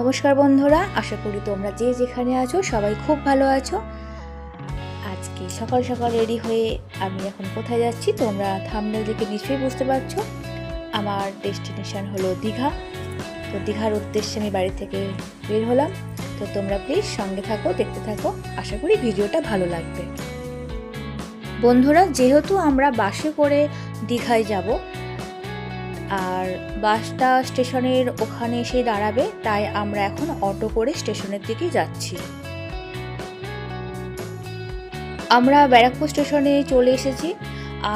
নমস্কার বন্ধুরা, আশা করি তোমরা যে যেখানে আছো সবাই খুব ভালো আছো। আজকে সকাল সকাল রেডি হয়ে আমি এখন কোথায় যাচ্ছি তোমরা থামনেল দেখে নিশ্চয়ই বুঝতে পারছ। আমার ডেস্টিনেশন হলো দীঘা। তো দীঘার উদ্দেশ্যে আমি বাড়ি থেকে বের হলাম। তো তোমরা প্লিজ সঙ্গে থাকো, দেখতে থাকো। আশা করি ভিডিওটা ভালো লাগবে। বন্ধুরা, যেহেতু আমরা বাসে করে দীঘায় যাব আর বাসটা স্টেশনের ওখানে এসে দাঁড়াবে, তাই আমরা এখন অটো করে স্টেশনের দিকে যাচ্ছি। আমরা ব্যারাকপুর স্টেশনে চলে এসেছি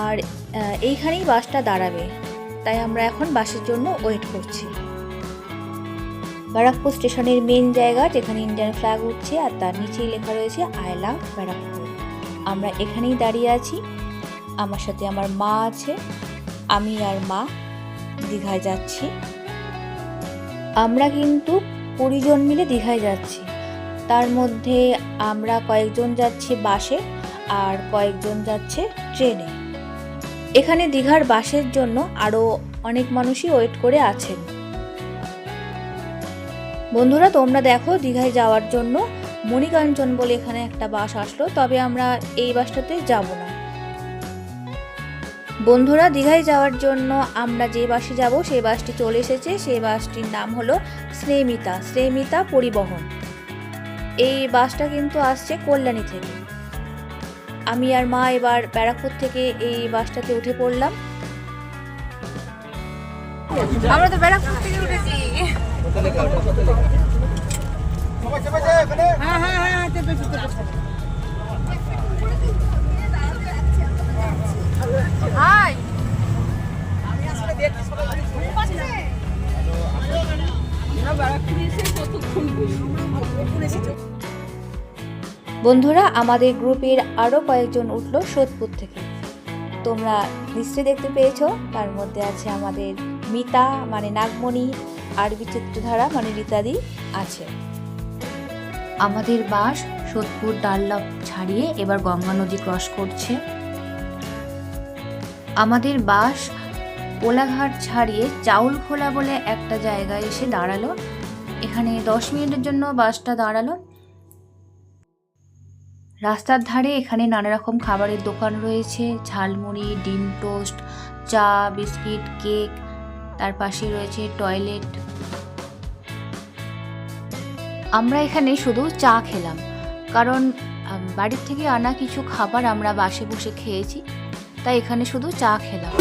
আর এইখানেই বাসটা দাঁড়াবে, তাই আমরা এখন বাসের জন্য ওয়েট করছি। ব্যারাকপুর স্টেশনের মেন জায়গা, যেখানে ইন্ডিয়ান ফ্ল্যাগ উঠছে আর তার নিচেই লেখা রয়েছে, আই লাভ ব্যারাকপুর। আমরা এখানেই দাঁড়িয়ে আছি। আমার সাথে আমার মা আছে, আমি আর মা। দীঘায় যাচ্ছি। আমরা কিন্তু কুড়িজন মিলে দীঘায় যাচ্ছি। তার মধ্যে আমরা কয়েকজন যাচ্ছি বাসে আর কয়েকজন যাচ্ছে ট্রেনে। এখানে দীঘার বাসের জন্য আরও অনেক মানুষই ওয়েট করে আছেন। বন্ধুরা, তোমরা দেখো দীঘায় যাওয়ার জন্য মণিকাঞ্চন বলে এখানে একটা বাস আসলো, তবে আমরা এই বাসটাতে যাব না। বন্ধুরা দীঘায় যাওয়ার জন্য আমরা যে বাসে যাব সেই বাসটি চলে এসেছে সেই বাসটির নাম হলো স্নেমিতা স্নেমিতা পরিবহন এই বাসটা কিন্তু আসছে কল্যাণী থেকে আমি আর মা এবার ব্যারাকপুর থেকে এই বাসটাতে উঠে পড়লাম আমরা তো ব্যারাকপুর থেকে উঠেছি হ্যাঁ হ্যাঁ হ্যাঁ বন্ধুরা আমাদের গ্রুপের আরও কয়েকজন উঠল সোদপুর থেকে। তোমরা নিশ্চয়ই দেখতে পেয়েছ তার মধ্যে আছে আমাদের মিতা মানে নাগমণি আর বিচিত্রধারা মানে রীতাদি আছে। আমাদের বাস সোদপুর ডাল্লাপ ছাড়িয়ে এবার গঙ্গা নদী ক্রস করছে। আমাদের বাস কোলাঘাট ছাড়িয়ে চাউলখোলা বলে একটা জায়গায় এসে দাঁড়াল। এখানে দশ মিনিটের জন্য বাসটা দাঁড়াল। রাস্তার ধারে এখানে নানা রকম খাবারের দোকান রয়েছে। ঝালমুড়ি, ডিম টোস্ট, চা, বিস্কিট, কেক, তার পাশে রয়েছে টয়লেট। আমরা এখানে শুধু চা খেলাম, কারণ বাড়ির থেকে আনা কিছু খাবার আমরা বাসে বসে খেয়েছি। তাই এখানে শুধু চা খেলাম।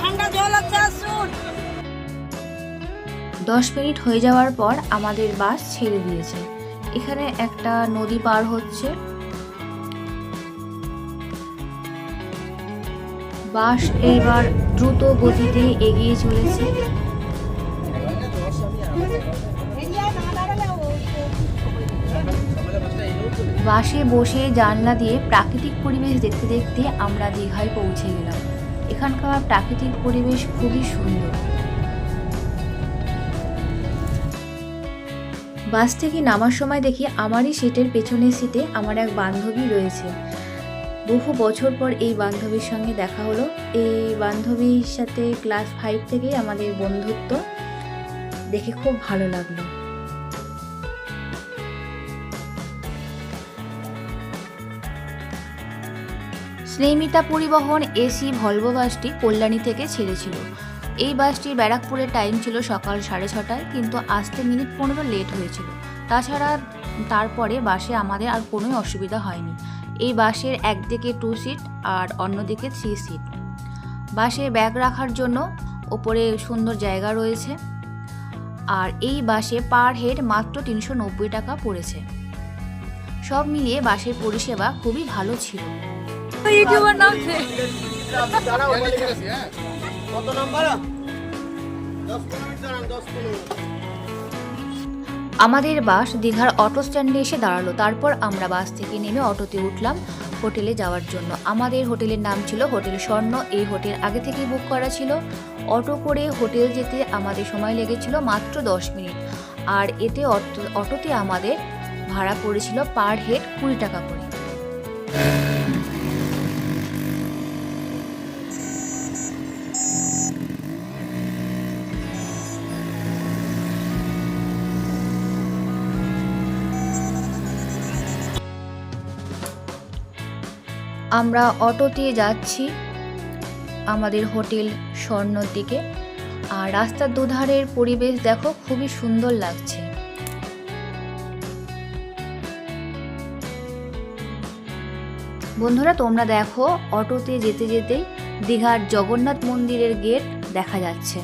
ঠান্ডা জল আছে আসুন। দশ মিনিট হয়ে যাওয়ার পর আমাদের বাস ছেড়ে দিয়েছে। এখানে একটা নদী পার হচ্ছে। বাস এইবার দ্রুত গতিতে এগিয়ে চলেছে। বাসে বসে জানলা দিয়ে প্রাকৃতিক পরিবেশ দেখতে দেখতে আমরা দীঘায় পৌঁছে গেলাম। এখানকার প্রাকৃতিক পরিবেশ খুবই সুন্দর। বাস থেকে নামার সময় দেখি আমারই সিটের পেছনের সিটে আমার এক বান্ধবী রয়েছে। বহু বছর পর এই বান্ধবীর সঙ্গে দেখা হলো। এই বান্ধবীর সাথে ক্লাস ফাইভ থেকেই আমাদের বন্ধুত্ব দেখে খুব ভালো লাগল। স্নেমিতা পরিবহন এসি ভলভো বাসটি কল্যাণী থেকে ছেড়েছিল। এই বাসটির ব্যারাকপুরের টাইম ছিল সকাল সাড়ে ছটায়, কিন্তু আসতে মিনিট পনেরো লেট হয়েছিল। তাছাড়া তারপরে বাসে আমাদের আর কোনোই অসুবিধা হয়নি। এই বাসের একদিকে টু সিট আর অন্যদিকে থ্রি সিট বাসে ব্যাগ রাখার জন্য ওপরে সুন্দর জায়গা রয়েছে। আর এই বাসে পার হেড মাত্র তিনশো নব্বই টাকা পড়েছে। সব মিলিয়ে বাসের পরিষেবা খুবই ভালো ছিল। কি? কত নাম্বার? দশ পনেরো দশ পনেরো আমাদের বাস দীঘার অটো স্ট্যান্ডে এসে দাঁড়াল। তারপর আমরা বাস থেকে নেমে অটোতে উঠলাম হোটেলে যাওয়ার জন্য। আমাদের হোটেলের নাম ছিল হোটেল স্বর্ণ। এই হোটেল আগে থেকেই বুক করা ছিল। অটো করে হোটেল যেতে আমাদের সময় লেগেছিল মাত্র দশ মিনিট। আর এতে অটো, অটোতে আমাদের ভাড়া পড়েছিল পার হেড কুড়ি টাকা করে। আমরা অটোতে যাচ্ছি আমাদের হোটেল স্বর্ণর দিকে। আর রাস্তার দুধারের পরিবেশ দেখো, খুবই সুন্দর লাগছে। বন্ধুরা, তোমরা দেখো, অটোতে যেতে যেতেই দীঘার জগন্নাথ মন্দিরের গেট দেখা যাচ্ছে।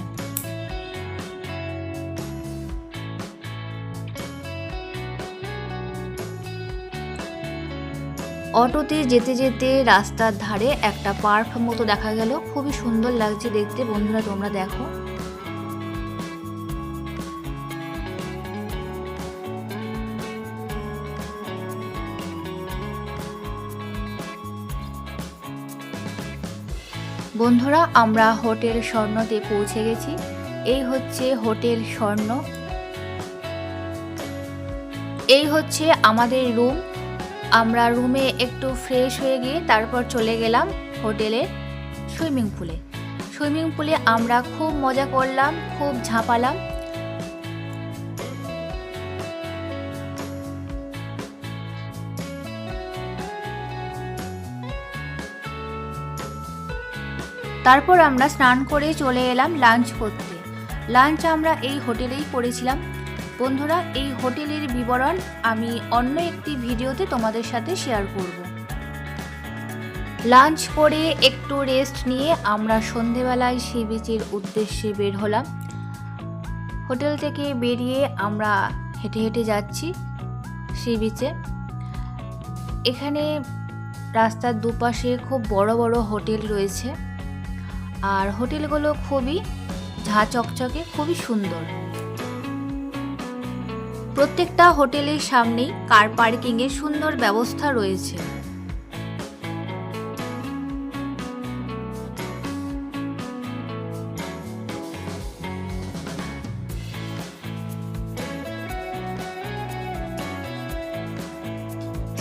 অটোতে যেতে যেতে রাস্তার ধারে একটা পার্ক মতো দেখা গেল। খুবই সুন্দর লাগছে দেখতে। বন্ধুরা, তোমরা দেখো। বন্ধুরা, আমরা হোটেল স্বর্ণতে পৌঁছে গেছি। এই হচ্ছে হোটেল স্বর্ণ। এই হচ্ছে আমাদের রুম। আমরা রুমে একটু ফ্রেশ হয়ে গিয়ে তারপর চলে গেলাম হোটেলের সুইমিং পুলে। সুইমিং পুলে আমরা খুব মজা করলাম, খুব ঝাঁপালাম। তারপর আমরা স্নান করে চলে এলাম লাঞ্চ করতে। লাঞ্চ আমরা এই হোটেলেই করেছিলাম। বন্ধুরা, এই হোটেলের বিবরণ আমি অন্য একটি ভিডিওতে তোমাদের সাথে শেয়ার করব। লাঞ্চ করে একটু রেস্ট নিয়ে আমরা সন্ধেবেলায় সি বিচের উদ্দেশ্যে বের হলাম। হোটেল থেকে বেরিয়ে আমরা হেঁটে হেঁটে যাচ্ছি সি বিচে এখানে রাস্তার দুপাশে খুব বড় বড় হোটেল রয়েছে। আর হোটেলগুলো খুবই ঝাঁ চকচকে, খুবই সুন্দর। প্রত্যেকটা হোটেলের সামনেই কার পার্কিং এর সুন্দর ব্যবস্থা রয়েছে।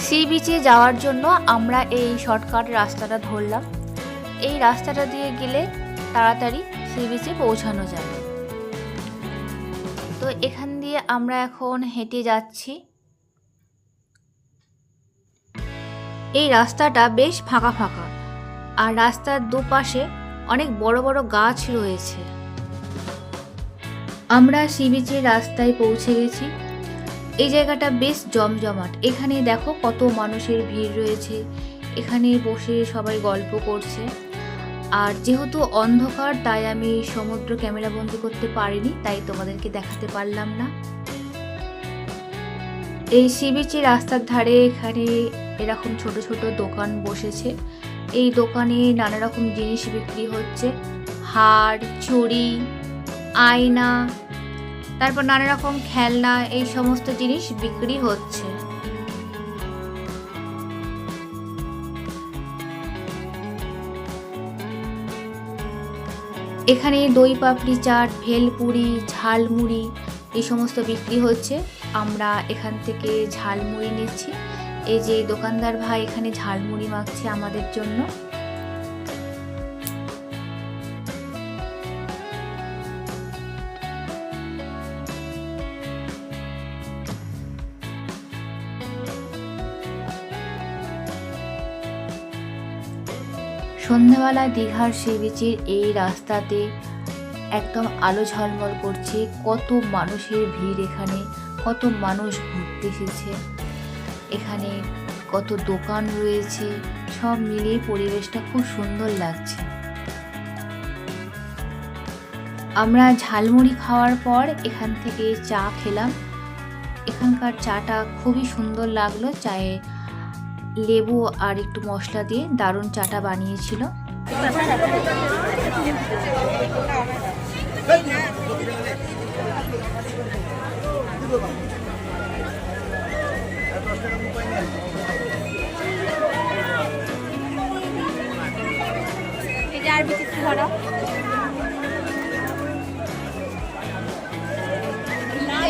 সি বিচে যাওয়ার জন্য আমরা এই শর্টকাট রাস্তাটা ধরলাম। এই রাস্তাটা দিয়ে গেলে তাড়াতাড়ি সি বিচে পৌঁছানো যাবে। তো এখান দিয়ে আমরা এখন হেঁটে যাচ্ছি। এই রাস্তাটা বেশ ফাঁকা ফাঁকা, আর রাস্তার দুপাশে অনেক বড় বড় গাছ রয়েছে। আমরা সি বিচের রাস্তায় পৌঁছে গেছি। এই জায়গাটা বেশ জমজমাট, এখানে দেখো কত মানুষের ভিড় রয়েছে। এখানে বসে সবাই গল্প করছে। আর যেহেতু অন্ধকার, তাই আমি সমুদ্র ক্যামেরা বন্দি করতে পারিনি, তাই তোমাদেরকে দেখাতে পারলাম না। এই সি বিচে রাস্তার ধারে এখানে এরকম ছোট ছোট দোকান বসেছে। এই দোকানে নানা রকম জিনিস বিক্রি হচ্ছে। হার, চুড়ি, আয়না, তারপর নানা রকম খেলনা, এই সমস্ত জিনিস বিক্রি হচ্ছে। এখানে দই পাপড়ি, চাট, ভেলপুরি, ঝালমুড়ি এই সমস্ত বিক্রি হচ্ছে। আমরা এখান থেকে ঝালমুড়ি নিচ্ছি। এই যে দোকানদার ভাই এখানে ঝালমুড়ি মাখছে আমাদের জন্য। সন্ধ্যাবেলা দীঘার সি বিচের এই রাস্তাতে একদম আলো ঝলমল করছে। কত মানুষের ভিড় এখানে, কত মানুষ ঘুরতে এসেছে। এখানে কত দোকান রয়েছে, সব মিলিয়ে পরিবেশটা খুব সুন্দর লাগছে। আমরা ঝালমুড়ি খাওয়ার পর এখান থেকে চা খেলাম। এখানকার চাটা খুবই সুন্দর লাগল, চায়ে লেবু আর একটু মশলা দিয়ে দারুণ চাটা বানিয়েছিল।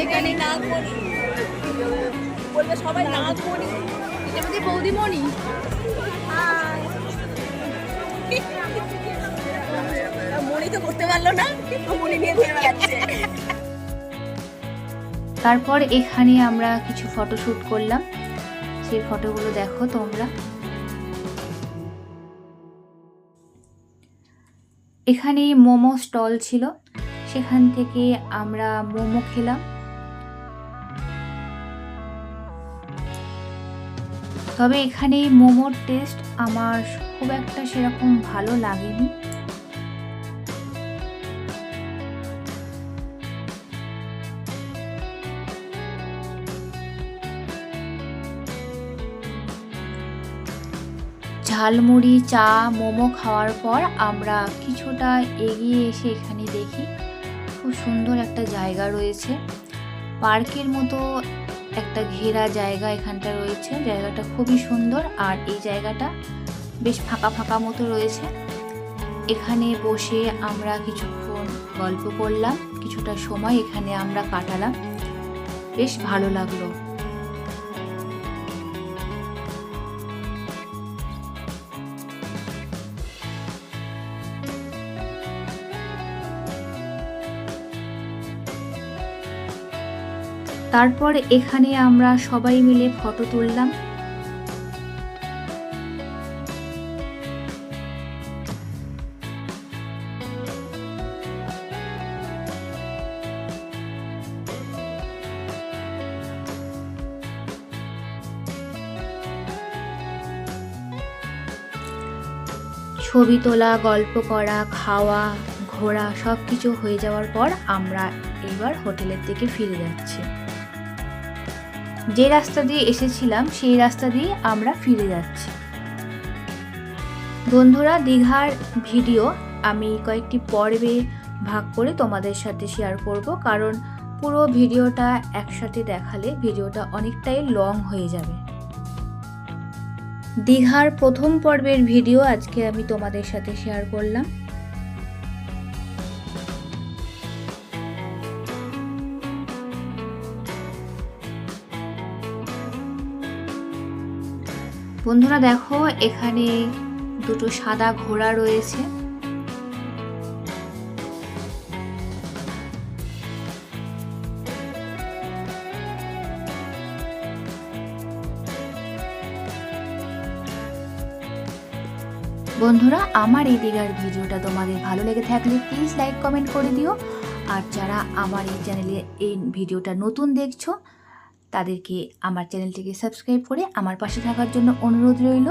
এখানে নাগ মনি বলবে সবাই নাগ মনি আমাদের বৌদিমণি। মনি তো করতে পারল না মনি নিয়ে ঘুরে বেড়াচ্ছে। তারপর এখানে আমরা কিছু ফটো ফটোশ্যুট করলাম। সেই ফটোগুলো দেখো তোমরা। এখানে মোমো স্টল ছিল। সেখান থেকে আমরা মোমো খেলাম। তবে এখানে মোমোর টেস্ট আমার খুব একটা সেরকম ভালো লাগেনি। ঝালমুড়ি, চা, মোমো খাওয়ার পর আমরা কিছুটা এগিয়ে এসে এখানে দেখি, খুব সুন্দর একটা জায়গা রয়েছে। পার্কের মতো একটা ঘেরা জায়গা এখানটা রয়েছে। জায়গাটা খুবই সুন্দর আর এই জায়গাটা বেশ ফাঁকা ফাঁকা মতো রয়েছে। এখানে বসে আমরা কিছুক্ষণ গল্প করলাম, কিছুটা সময় এখানে আমরা কাটালাম। বেশ ভালো লাগল। তারপর এখানে আমরা সবাই মিলে ফটো তুললাম। ছবি তোলা, গল্প করা, খাওয়া, ঘোরা সব কিছু হয়ে যাওয়ার পর আমরা এবার হোটেলের দিকে ফিরে যাচ্ছি। যে রাস্তা দিয়ে এসেছিলাম, সেই রাস্তা দিয়ে আমরা ফিরে যাচ্ছি। বন্ধুরা, দীঘার ভিডিও আমি কয়েকটি পর্বে ভাগ করে তোমাদের সাথে শেয়ার করব, কারণ পুরো ভিডিওটা একসাথে দেখালে ভিডিওটা অনেকটাই লং হয়ে যাবে। দীঘার প্রথম পর্বের ভিডিও আজকে আমি তোমাদের সাথে শেয়ার করলাম। বন্ধুরা দেখো, এখানে দুটো সাদা ঘোড়া রয়েছে। বন্ধুরা, আমার এই দীঘার ভিডিওটা তোমাদের ভালো লেগে থাকলে প্লিজ লাইক কমেন্ট করে দিও। আর যারা আমার এই চ্যানেলে এই ভিডিওটা নতুন দেখছ তাদেরকে আমার চ্যানেলটিকে সাবস্ক্রাইব করে আমার পাশে থাকার জন্য অনুরোধ রইল।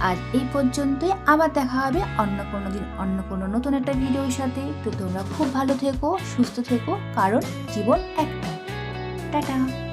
আর এই পর্যন্তই আবার দেখা হবে অন্য কোনো দিন, অন্য কোনো নতুন একটা ভিডিওর সাথে। তো তোমরা খুব ভালো থেকো, সুস্থ থেকো, কারণ জীবন একটা। টাটা।